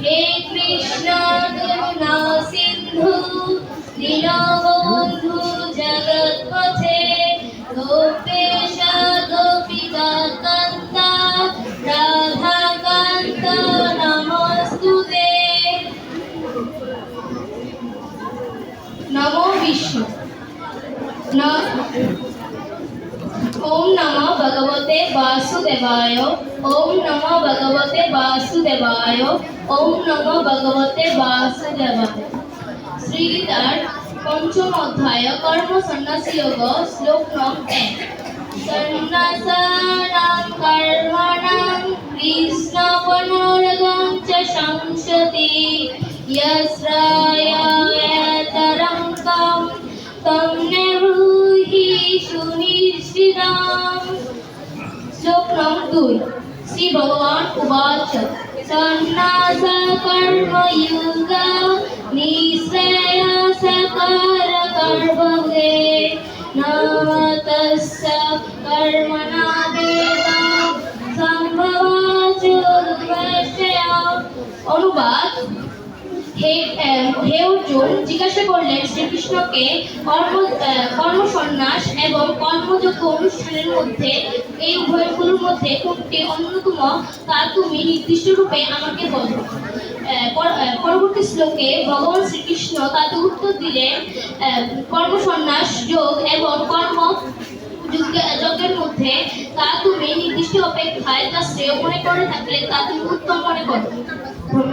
হে কৃষ্ণ করুণা সিন্ধু, দীনবন্ধু জগৎপথে গোপেশ গোপিকা কান্তা রাধা কান্ত নমস্তুতে নমো বিষ্ণু। ওম ভগবতে বাসুদেবায়। ওম নমো ভগবতে বাসুদেবায় ওম নমো ভগবতে বাসুদেবায় শ্রীগীতার পঞ্চম অধ্যায় কর্ম সন্ন্যাসী যোগ শ্লোক নং এক সন্ন্যাসানাং কর্মণাং কৃষ্ণ পুনর্গং চ সংসতি यस्रायातरं तं तं ब्रूहि सुनिश्चितम् শ্লোক নং দুই শ্রী ভগবান উবাচ সন্ন্যাস কর্ম যুগ নিঃশ্রেয়স কর কর্মগে নমতস্য হে অর্জুন, জিজ্ঞাসা করলেন শ্রীকৃষ্ণকে কর্ম কর্মসন্ন্যাস এবং কর্মযোগ্য অনুষ্ঠানের মধ্যে, এই উভয়গুলোর মধ্যে কোনটি অন্যতম তা তুমি নির্দিষ্ট রূপে আমাকে বলো। পরবর্তী শ্লোকে ভগবান শ্রীকৃষ্ণ তাতে উত্তর দিলেন কর্মসন্ন্যাস, যোগ এবং কর্ম যজ্ঞ- যজ্ঞের মধ্যে তা তুমি নির্দিষ্ট অপেক্ষায় তা শ্রেয় মনে করে থাকলে তা তুমি উত্তম মনে করো। ধন্যবাদ।